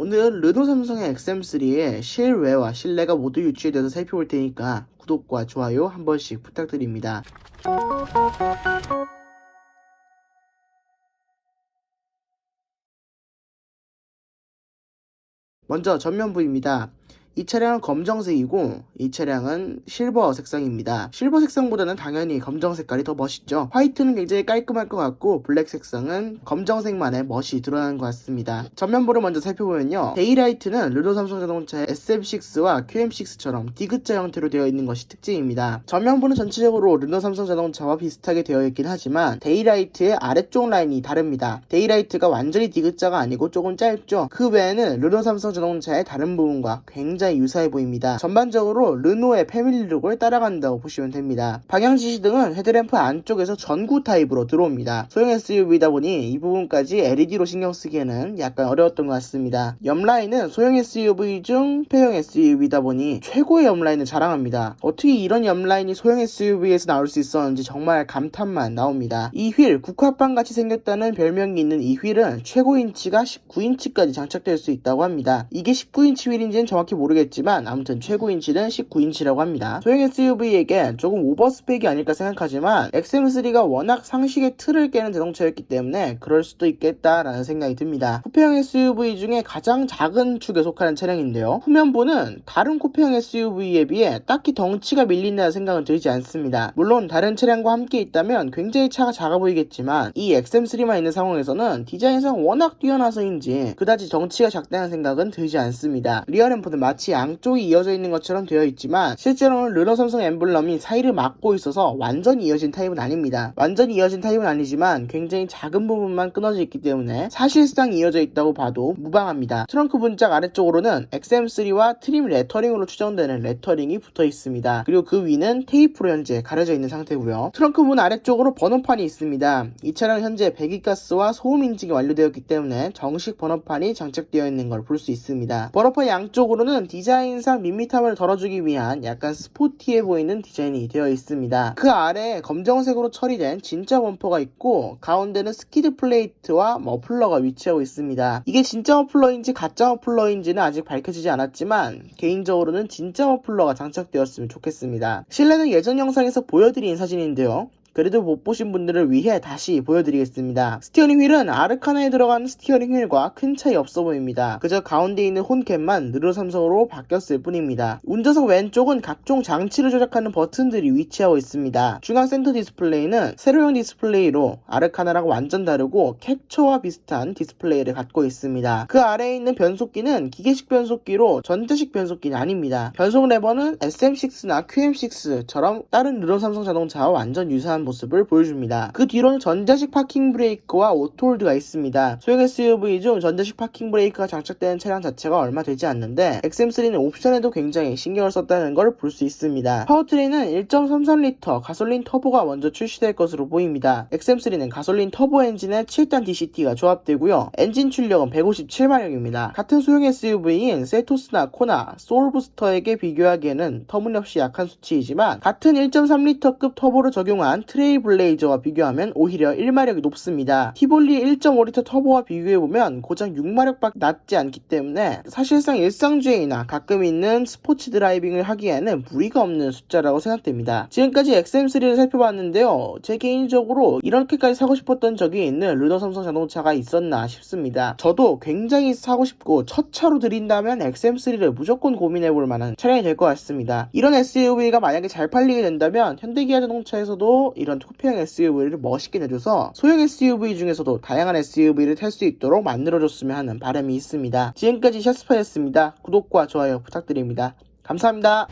오늘 르노 삼성의 XM3의 실외와 실내가 모두 대해서 살펴볼 테니까 구독과 좋아요 한 번씩 부탁드립니다. 먼저 전면부입니다. 이 차량은 검정색이고 이 차량은 실버 색상입니다. 실버 색상보다는 당연히 검정 색깔이 더 멋있죠. 화이트는 굉장히 깔끔할 것 같고 블랙 색상은 검정색만의 멋이 드러나는 것 같습니다. 전면부를 먼저 살펴보면요. 데이라이트는 르노 삼성 자동차의 SM6와 QM6처럼 디귿자 형태로 되어 있는 것이 특징입니다. 전면부는 전체적으로 르노 삼성 자동차와 비슷하게 되어 있긴 하지만 데이라이트의 아래쪽 라인이 다릅니다. 데이라이트가 완전히 디귿자가 아니고 조금 짧죠. 그 외에는 르노 삼성 자동차의 다른 부분과 굉장히 유사해 보입니다. 전반적으로 르노의 패밀리룩을 따라간다고 보시면 됩니다. 방향 지시 등은 헤드램프 안쪽에서 전구 타입으로 들어옵니다. 소형 SUV다 보니 이 부분까지 LED로 신경 쓰기에는 약간 어려웠던 것 같습니다. 옆라인은 소형 SUV 중 폐형 SUV다 보니 최고의 옆라인을 자랑합니다. 어떻게 이런 옆라인이 소형 SUV에서 나올 수 있었는지 정말 감탄만 나옵니다. 이 휠, 국화빵 같이 생겼다는 별명이 있는 이 휠은 최고 인치가 19인치까지 장착될 수 있다고 합니다. 이게 19인치 휠인지는 정확히 모르겠 지만 아무튼 최고 인치는 19인치라고 합니다. 소형 SUV에게 조금 오버스펙이 아닐까 생각하지만 XM3가 워낙 상식의 틀을 깨는 자동차였기 때문에 그럴 수도 있겠다라는 생각이 듭니다. 쿠페형 SUV 중에 가장 작은 축에 속하는 차량인데요. 후면부는 다른 쿠페형 SUV에 비해 딱히 덩치가 밀린다는 생각은 들지 않습니다. 물론 다른 차량과 함께 있다면 굉장히 차가 작아 보이겠지만 이 XM3만 있는 상황에서는 디자인상 워낙 뛰어나서인지 그다지 덩치가 작다는 생각은 들지 않습니다. 리어 램프는 마치 양쪽이 이어져 있는 것처럼 되어 있지만 실제로는 르노 삼성 엠블럼이 사이를 막고 있어서 완전히 이어진 타입은 아닙니다. 완전히 이어진 타입은 아니지만 굉장히 작은 부분만 끊어져 있기 때문에 사실상 이어져 있다고 봐도 무방합니다. 트렁크 문짝 아래쪽으로는 XM3와 트림 레터링으로 추정되는 레터링이 붙어 있습니다. 그리고 그 위는 테이프로 현재 가려져 있는 상태고요. 트렁크 문 아래쪽으로 번호판이 있습니다. 이 차량 현재 배기가스와 소음 인증이 완료되었기 때문에 정식 번호판이 장착되어 있는 걸 볼 수 있습니다. 번호판 양쪽으로는 디자인상 밋밋함을 덜어주기 위한 약간 스포티해 보이는 디자인이 되어 있습니다. 그 아래에 검정색으로 처리된 진짜 범퍼가 있고 가운데는 스키드 플레이트와 머플러가 위치하고 있습니다. 이게 진짜 머플러인지 가짜 머플러인지는 아직 밝혀지지 않았지만 개인적으로는 진짜 머플러가 장착되었으면 좋겠습니다. 실내는 예전 영상에서 보여드린 사진인데요. 그래도 못 보신 분들을 위해 다시 보여드리겠습니다. 스티어링 휠은 아르카나에 들어간 스티어링 휠과 큰 차이 없어 보입니다. 그저 가운데 있는 홈캡만 느로 삼성으로 바뀌었을 뿐입니다. 운전석 왼쪽은 각종 장치를 조작하는 버튼들이 위치하고 있습니다. 중앙 센터 디스플레이는 세로형 디스플레이로 아르카나랑 완전 다르고 캡처와 비슷한 디스플레이를 갖고 있습니다. 그 아래에 있는 변속기는 기계식 변속기로 전자식 변속기는 아닙니다. 변속 레버는 SM6나 QM6처럼 다른 르노 삼성 자동차와 완전 유사한 모습을 보여줍니다. 그 뒤로는 전자식 파킹 브레이크와 오토홀드가 있습니다. 소형 SUV 중 전자식 파킹 브레이크가 장착되는 차량 자체가 얼마 되지 않는데 XM3는 옵션에도 굉장히 신경을 썼다는 걸 볼 수 있습니다. 파워트레인은 1.33L 가솔린 터보가 먼저 출시될 것으로 보입니다. XM3는 가솔린 터보 엔진에 7단 DCT가 조합되고요. 엔진 출력은 157마력입니다. 같은 소형 SUV인 세토스나 코나, 소울부스터에게 비교하기에는 터무니없이 약한 수치이지만 같은 1.3L급 터보를 적용한 트레이블레이저와 비교하면 오히려 1마력이 높습니다. 티볼리 1.5L 터보와 비교해보면 고작 6마력밖에 낮지 않기 때문에 사실상 일상주행이나 가끔 있는 스포츠 드라이빙을 하기에는 무리가 없는 숫자라고 생각됩니다. 지금까지 XM3를 살펴봤는데요. 제 개인적으로 이렇게까지 사고 싶었던 적이 있는 르노 삼성 자동차가 있었나 싶습니다. 저도 굉장히 사고 싶고 첫 차로 드린다면 XM3를 무조건 고민해볼 만한 차량이 될 것 같습니다. 이런 SUV가 만약에 잘 팔리게 된다면 현대기아 자동차에서도 이런 투표형 SUV를 멋있게 내줘서 소형 SUV 중에서도 다양한 SUV를 탈 수 있도록 만들어줬으면 하는 바람이 있습니다. 지금까지 샤스파였습니다. 구독과 좋아요 부탁드립니다. 감사합니다.